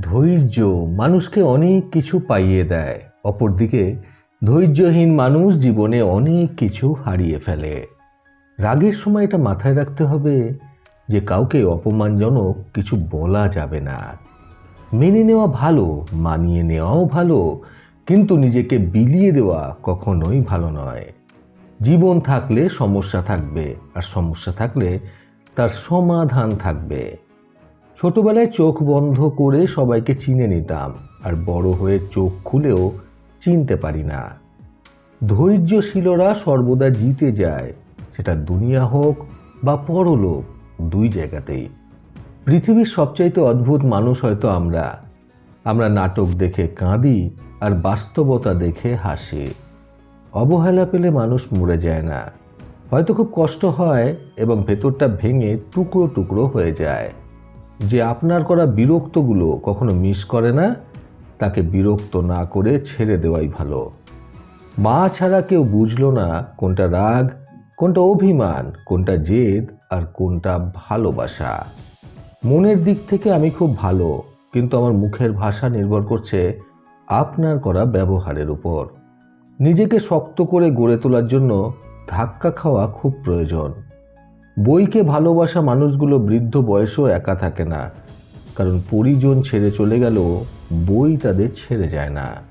ধৈর্য মানুষকে অনেক কিছু পাইয়ে দেয়। অপরদিকে, ধৈর্যহীন মানুষ জীবনে অনেক কিছু হারিয়ে ফেলে। রাগের সময় এটা মাথায় রাখতে হবে যে কাউকে অপমানজনক কিছু বলা যাবে না। মেনে নেওয়া ভালো, মানিয়ে নেওয়াও ভালো, কিন্তু নিজেকে বিলিয়ে দেওয়া কখনোই ভালো নয়। জীবন থাকলে সমস্যা থাকবে, আর সমস্যা থাকলে তার সমাধান থাকবে। ছোটবেলায় চোখ বন্ধ করে সবাইকে চিনে নিতাম, আর বড় হয়ে চোখ খুলেও চিনতে পারি না। ধৈর্যশীলরা সর্বদা জিতে যায়, সেটা দুনিয়া হোক বা পরলোক দুই জায়গাতেই। পৃথিবীর সবচাইতে অদ্ভুত মানুষ হয়তো আমরা। আমরা নাটক দেখে কাঁদি, আর বাস্তবতা দেখে হাসি। অবহেলা পেলে মানুষ মরে যায় না। হয়তো খুব কষ্ট হয়, এবং ভেতরটা ভেঙে টুকরো টুকরো হয়ে যায়। যে আপনার করা বিরক্তগুলো কখনো মিস করে না, তাকে বিরক্ত না করে ছেড়ে দেওয়াই ভালো। মা ছাড়া কেউ বুঝলো না কোনটা রাগ, কোনটা অভিমান, কোনটা জেদ আর কোনটা ভালোবাসা। মনের দিক থেকে আমি খুব ভালো, কিন্তু আমার মুখের ভাষা নির্ভর করছে আপনার করা ব্যবহারের উপর। নিজেকে শক্ত করে গড়ে তোলার জন্য ধাক্কা খাওয়া খুব প্রয়োজন। বইকে ভালোবাসা মানুষগুলো বৃদ্ধ বয়সেও একা থাকে না। কারণ পরিজন ছেড়ে চলে গেলেও বই তাদের ছেড়ে যায় না।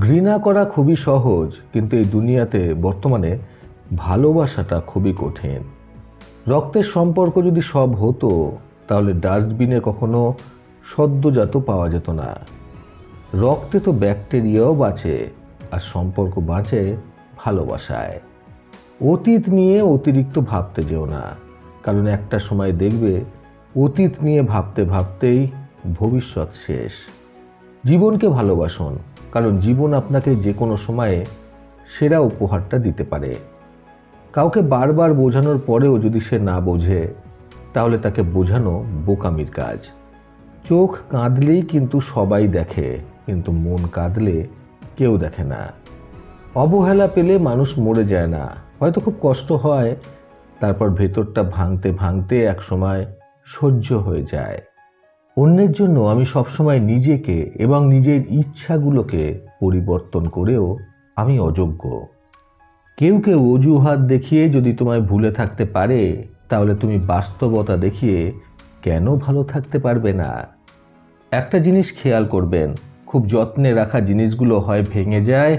ঘৃণা করা খুবই সহজ, কিন্তু এই দুনিয়াতে বর্তমানে ভালোবাসাটা খুবই কঠিন। রক্তের সম্পর্ক যদি সব হতো, তাহলে ডাস্টবিনে কখনো সদ্যজাত পাওয়া যেত না। রক্তে তো ব্যাকটেরিয়াও বাঁচে, আর সম্পর্ক বাঁচে ভালোবাসায়। অতীত নিয়ে অতিরিক্ত ভাবতে যেও না। কারণ একটা সময় দেখবে, অতীত নিয়ে ভাবতে ভাবতেই ভবিষ্যৎ শেষ। জীবনকে ভালোবাসুন, কারণ জীবন আপনাকে যে কোনো সময়ে সেরা উপহারটা দিতে পারে। কাউকে বারবার বোঝানোর পরেও যদি সে না বোঝে, তাহলে তাকে বোঝানো বোকামির কাজ। চোখ কাঁদলেই কিন্তু সবাই দেখে, কিন্তু মন কাঁদলে কেউ দেখে না। অবহেলা পেলে মানুষ মরে যায় না। হয়তো খুব কষ্ট হয়, তারপর ভেতরটা ভাঙতে ভাঙতে একসময় সহ্য হয়ে যায়। অন্যের জন্য আমি সবসময় নিজেকে এবং নিজের ইচ্ছাগুলোকে পরিবর্তন করেও আমি অযোগ্য। কেউ কেউ অজুহাত দেখিয়ে যদি তোমায় ভুলে থাকতে পারে, তাহলে তুমি বাস্তবতা দেখিয়ে কেন ভালো থাকতে পারবে না? একটা জিনিস খেয়াল করবেন, খুব যত্নে রাখা জিনিসগুলো হয় ভেঙে যায়,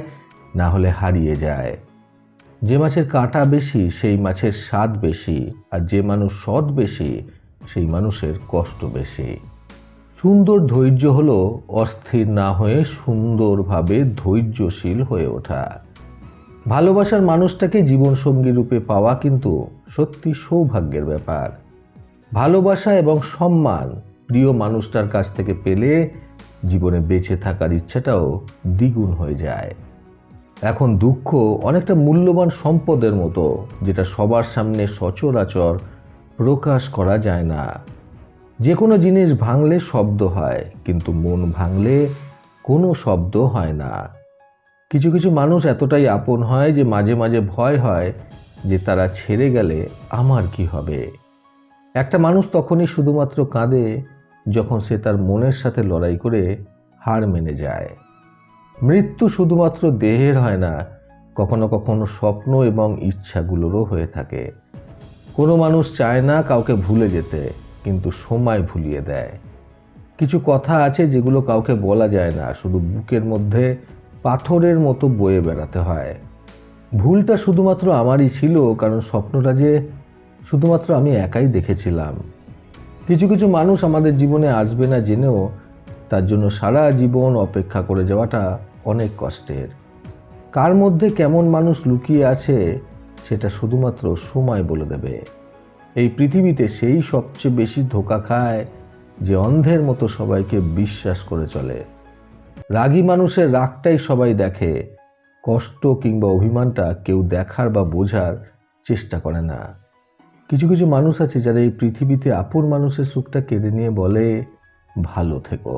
না হলে হারিয়ে যায়। যে মাছের কাঁটা বেশি, সেই মাছের স্বাদ বেশি, আর যে মানুষ সৎ বেশি, সেই মানুষের কষ্ট বেশি। সুন্দর ধৈর্য হলো অস্থির না হয়ে সুন্দরভাবে ধৈর্যশীল হয়ে ওঠা। ভালোবাসার মানুষটাকে জীবনসঙ্গী রূপে পাওয়া কিন্তু সত্যি সৌভাগ্যের ব্যাপার। ভালোবাসা এবং সম্মান প্রিয় মানুষটার কাছ থেকে পেলে জীবনে বেঁচে থাকার ইচ্ছাটাও দ্বিগুণ হয়ে যায়। এখন দুঃখ অনেকটা মূল্যবান সম্পদের মতো, যেটা সবার সামনে সচরাচর প্রকাশ করা যায় না। যে কোনো জিনিস ভাঙলে শব্দ হয়, কিন্তু মন ভাঙলে কোনো শব্দ হয় না। কিছু কিছু মানুষ এতটাই আপন হয় যে মাঝে মাঝে ভয় হয় যে তারা ছেড়ে গেলে আমার কি হবে। একটা মানুষ তখনই শুধুমাত্র কাঁদে যখন সে তার মনের সাথে লড়াই করে হার মেনে যায়। মৃত্যু শুধুমাত্র দেহের হয় না, কখনো কখনো স্বপ্ন এবং ইচ্ছাগুলোরও হয়ে থাকে। কোনো মানুষ চায় না কাউকে ভুলে যেতে, কিন্তু সময় ভুলিয়ে দেয়। কিছু কথা আছে যেগুলো কাউকে বলা যায় না, শুধু বুকের মধ্যে পাথরের মতো বয়ে বেড়াতে হয়। ভুলটা শুধুমাত্র আমারই ছিল, কারণ স্বপ্নটা যে শুধুমাত্র আমি একাই দেখেছিলাম। কিছু কিছু মানুষ আমাদের জীবনে আসবে না জেনেও, তার জন্য সারা জীবন অপেক্ষা করে যাওয়াটা অনেক কষ্টের। কার মধ্যে কেমন মানুষ লুকিয়ে আছে, সেটা শুধুমাত্র সময় বলে দেবে। এই পৃথিবীতে সেই সবচেয়ে বেশি ধোকা খায়, যে অন্ধের মতো সবাইকে বিশ্বাস করে চলে। রাগী মানুষের রাগটাই সবাই দেখে, কষ্ট কিংবা অভিমানটা কেউ দেখার বা বোঝার চেষ্টা করে না। কিছু কিছু মানুষ আছে যারা এই পৃথিবীতে আপন মানুষের সুখটা কেড়ে নিয়ে বলে, ভালো থেকো।